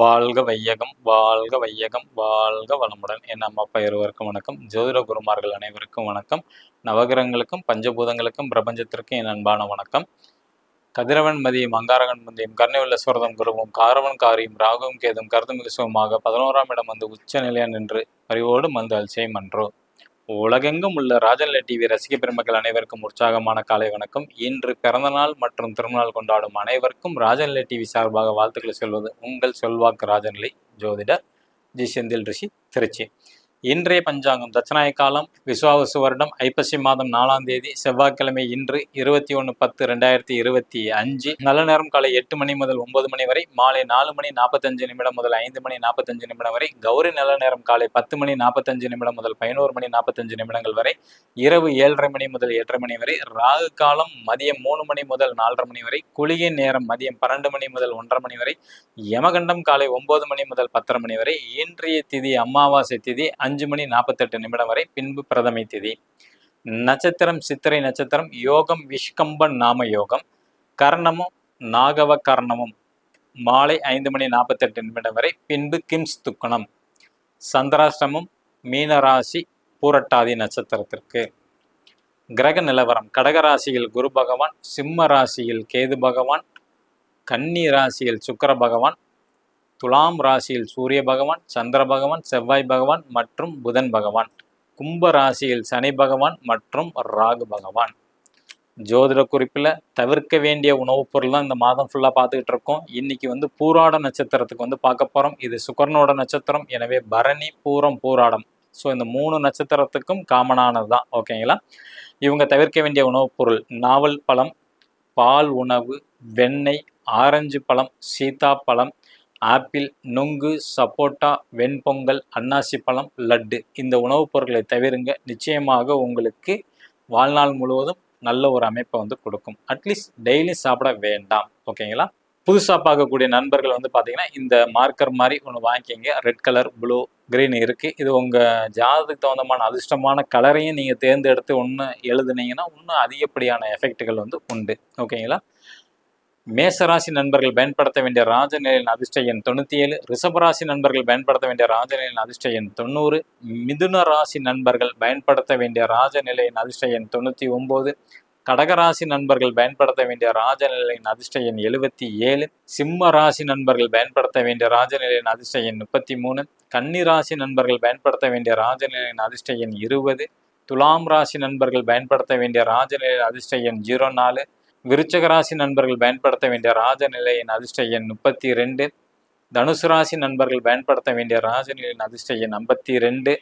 வாழ்க வையகம் வாழ்க வையகம் வாழ்க வளமுடன். என் அம்மா அப்பா இருவருக்கும் வணக்கம். ஜோதிட குருமார்கள் அனைவருக்கும் வணக்கம். நவகிரகங்களுக்கும் பஞ்சபூதங்களுக்கும் பிரபஞ்சத்திற்கும் என் அன்பான வணக்கம். கதிரவன் மதியம் அங்காரகன் மந்தியம் கர்ணவில்ல சுரதம் குருவும் காரவன் காரியும் ராகுவும் கேதும் கருதுமிகு சுகமாக பதினோராம் இடம் வந்து உச்ச நிலையா நின்று அறிவோடு மந்து அல்சை மன்றோ உலகெங்கும் உள்ள ராஜநிலை டிவி ரசிக பெருமக்கள் அனைவருக்கும் உற்சாகமான காலை வணக்கம். இன்று பிறந்தநாள் மற்றும் திருநாள் கொண்டாடும் அனைவருக்கும் ராஜநிலை டிவி சார்பாக வாழ்த்துக்களை சொல்வது உங்கள் செல்வாக்கு ராஜநிலை ஜோதிடர் ஜி செந்தில் ரிஷி திருச்சி. இன்றைய பஞ்சாங்கம். தட்சநாய காலம் விசுவாவசு வருடம் ஐப்பசி மாதம் நாலாம் தேதி செவ்வாய்க்கிழமை இன்று இருபத்தி ஒன்று பத்து ரெண்டாயிரத்தி இருபத்தி அஞ்சு. நல்ல நேரம் காலை எட்டு மணி முதல் ஒன்பது மணி வரை மாலை நாலு மணி நாற்பத்தஞ்சு நிமிடம் முதல் ஐந்து மணி நாற்பத்தஞ்சு நிமிடம் வரை கௌரி நல்ல நேரம் காலை பத்து மணி நாற்பத்தஞ்சு நிமிடம் முதல் பதினோரு மணி நாற்பத்தஞ்சு நிமிடங்கள் வரை இரவு ஏழரை மணி முதல் எட்டரை மணி வரை ராகு காலம் மதியம் மூணு மணி முதல் நாலரை மணி வரை குளிகை நேரம் மதியம் பன்னெண்டு மணி முதல் ஒன்றரை மணி வரை யமகண்டம் காலை ஒன்பது மணி முதல் பத்தரை மணி வரை இன்றைய திதி அமாவாசை திதி அஞ்சு அஞ்சு மணி நாற்பத்தெட்டு நிமிடம் வரை பின்பு பிரதமை திதி. நட்சத்திரம் சித்திரை நட்சத்திரம் யோகம் விஷ்கம்பன் நாம யோகம் கர்ணமும் நாகவ கர்ணமும். மாலை ஐந்து மணி நாற்பத்தெட்டு நிமிடம் வரை பின்பு கிம்ஸ் துக்கணம். சந்திராஷ்டமும் மீனராசி பூரட்டாதி நட்சத்திரத்திற்கு. கிரக நிலவரம் கடகராசியில் குரு பகவான் சிம்ம ராசியில் கேது பகவான் கன்னி ராசியில் சுக்கர பகவான் துலாம் ராசியில் சூரிய பகவான் சந்திர பகவான் செவ்வாய் பகவான் மற்றும் புதன் பகவான். கும்ப ராசியில் சனி பகவான் மற்றும் ராகு பகவான். ஜோதிட குறிப்பில் தவிர்க்க வேண்டிய உணவுப் பொருள் தான் இந்த மாதம் ஃபுல்லாக பார்த்துக்கிட்டு இருக்கோம். இன்னைக்கு வந்து பூராட நட்சத்திரத்துக்கு வந்து பார்க்க போகிறோம் இது சுக்கரனோட நட்சத்திரம் எனவே பரணி பூரம் பூராடம். ஸோ இந்த மூணு நட்சத்திரத்துக்கும் காமனானது தான். ஓகேங்களா இவங்க தவிர்க்க வேண்டிய உணவுப் பொருள் நாவல் பழம் பால் உணவு வெண்ணெய் ஆரஞ்சு பழம் சீதாப்பழம் ஆப்பிள் நுங்கு சப்போட்டா வெண்பொங்கல் அன்னாசி பழம் லட்டு. இந்த உணவுப் பொருட்களை தவிருங்க. நிச்சயமாக உங்களுக்கு வாழ்நாள் முழுவதும் நல்ல ஒரு அமைப்பை வந்து கொடுக்கும். அட்லீஸ்ட் டெய்லி சாப்பிட வேண்டாம். ஓகேங்களா? புதுசாக பார்க்கக்கூடிய நண்பர்கள் வந்து பார்த்தீங்கன்னா இந்த மார்க்கர் மாதிரி ஒன்று வாங்கிக்கிங்க. ரெட் கலர் ப்ளூ க்ரீன் இருக்குது இது உங்கள் ஜாதகத்துக்கு தகுந்தமான அதிர்ஷ்டமான கலரையும் நீங்கள் தேர்ந்தெடுத்து ஒன்று எழுதுனீங்கன்னா இன்னும் அதிகப்படியான எஃபெக்ட்டுகள் வந்து உண்டு. ஓகேங்களா? மேசராசி நண்பர்கள் பயன்படுத்த வேண்டிய ராஜநிலையின் அதிர்ஷ்ட எண் தொண்ணூற்றி ஏழு ரிஷபராசி நண்பர்கள் பயன்படுத்த வேண்டிய ராஜநிலையின் அதிர்ஷ்ட எண் தொண்ணூறு. மிதுன ராசி நண்பர்கள் பயன்படுத்த வேண்டிய ராஜநிலையின் அதிர்ஷ்ட எண் தொண்ணூற்றி ஒம்பது கடகராசி நண்பர்கள் பயன்படுத்த வேண்டிய ராஜநிலையின் அதிர்ஷ்ட எண் எழுபத்தி ஏழு சிம்ம ராசி நண்பர்கள் பயன்படுத்த வேண்டிய ராஜநிலையின் அதிர்ஷ்ட எண் முப்பத்தி மூணு கன்னி ராசி நண்பர்கள் பயன்படுத்த வேண்டிய ராஜநிலையின் அதிர்ஷ்ட எண் இருபது. துலாம் ராசி நண்பர்கள் பயன்படுத்த வேண்டிய ராஜநிலையின் அதிர்ஷ்ட எண் ஜீரோ நாலு. விருச்சக ராசி நண்பர்கள் பயன்படுத்த வேண்டிய ராஜநிலையின் அதிர்ஷ்ட எண் முப்பத்தி ரெண்டு தனுசு ராசி நண்பர்கள் பயன்படுத்த வேண்டிய ராஜநிலையின் அதிர்ஷ்ட எண் ஐம்பத்தி ரெண்டு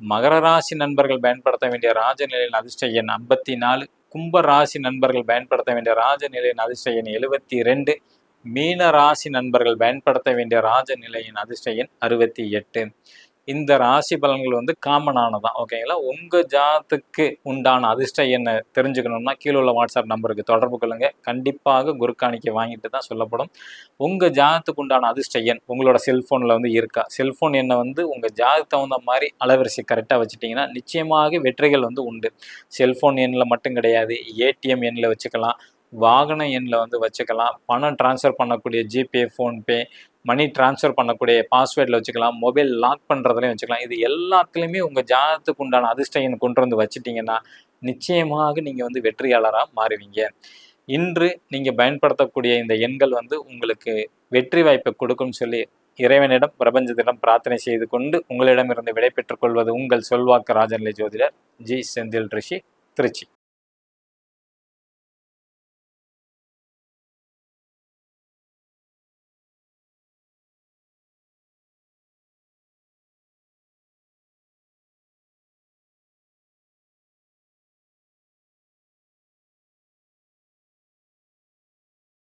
மகர ராசி நண்பர்கள் பயன்படுத்த வேண்டிய ராஜநிலையின் அதிர்ஷ்ட எண் ஐம்பத்தி நாலு கும்ப ராசி நண்பர்கள் பயன்படுத்த வேண்டிய ராஜநிலையின் அதிர்ஷ்ட எண் எழுபத்தி ரெண்டு மீன ராசி நண்பர்கள் பயன்படுத்த வேண்டிய ராஜநிலையின் அதிர்ஷ்ட எண் அறுபத்தி எட்டு இந்த ராசி பலன்கள் வந்து காமனானதான் ஓகேங்களா? உங்கள் ஜாதத்துக்கு உண்டான அதிர்ஷ்ட எண்ணை தெரிஞ்சுக்கணும்னா கீழே உள்ள வாட்ஸ்அப் நம்பருக்கு தொடர்பு கொள்ளுங்க. கண்டிப்பாக குருக்காணிக்கை வாங்கிட்டு தான் சொல்லப்படும். உங்கள் ஜாதத்துக்கு உண்டான அதிர்ஷ்ட எண் உங்களோட செல்ஃபோனில் வந்து இருக்கா? செல்ஃபோன் எண்ணை வந்து உங்கள் ஜாதத்துக்கு தகுந்த மாதிரி அலைவரிசை கரெக்டாக வச்சுட்டிங்கன்னா நிச்சயமாக வெற்றிகள் வந்து உண்டு. செல்ஃபோன் எண்ணில் மட்டும் கிடையாது ஏடிஎம் எண்ணில் வச்சுக்கலாம் வாகன எண்ணில் வந்து வச்சுக்கலாம் பணம் டிரான்ஸ்ஃபர் பண்ணக்கூடிய ஜிபே ஃபோன்பே மணி டிரான்ஸ்ஃபர் பண்ணக்கூடிய பாஸ்வேர்டில் வச்சுக்கலாம் மொபைல் லாக் பண்ணுறதுலையும் வச்சுக்கலாம். இது எல்லாத்துலேயுமே உங்கள் ஜாதத்துக்கு உண்டான அதிர்ஷ்ட கொண்டு வந்து வச்சுட்டிங்கன்னா நிச்சயமாக நீங்கள் வந்து வெற்றியாளராக மாறுவீங்க. இன்று நீங்கள் பயன்படுத்தக்கூடிய இந்த எண்கள் வந்து உங்களுக்கு வெற்றி வாய்ப்பை கொடுக்கும்னு சொல்லி இறைவனிடம் பிரபஞ்சத்திடம் பிரார்த்தனை செய்து கொண்டு உங்களிடமிருந்து விடை பெற்றுக்கொள்வது உங்கள் சொல்வாக்கு ராஜநிலை ஜோதிடர் ஜி செந்தில் ரிஷி திருச்சி.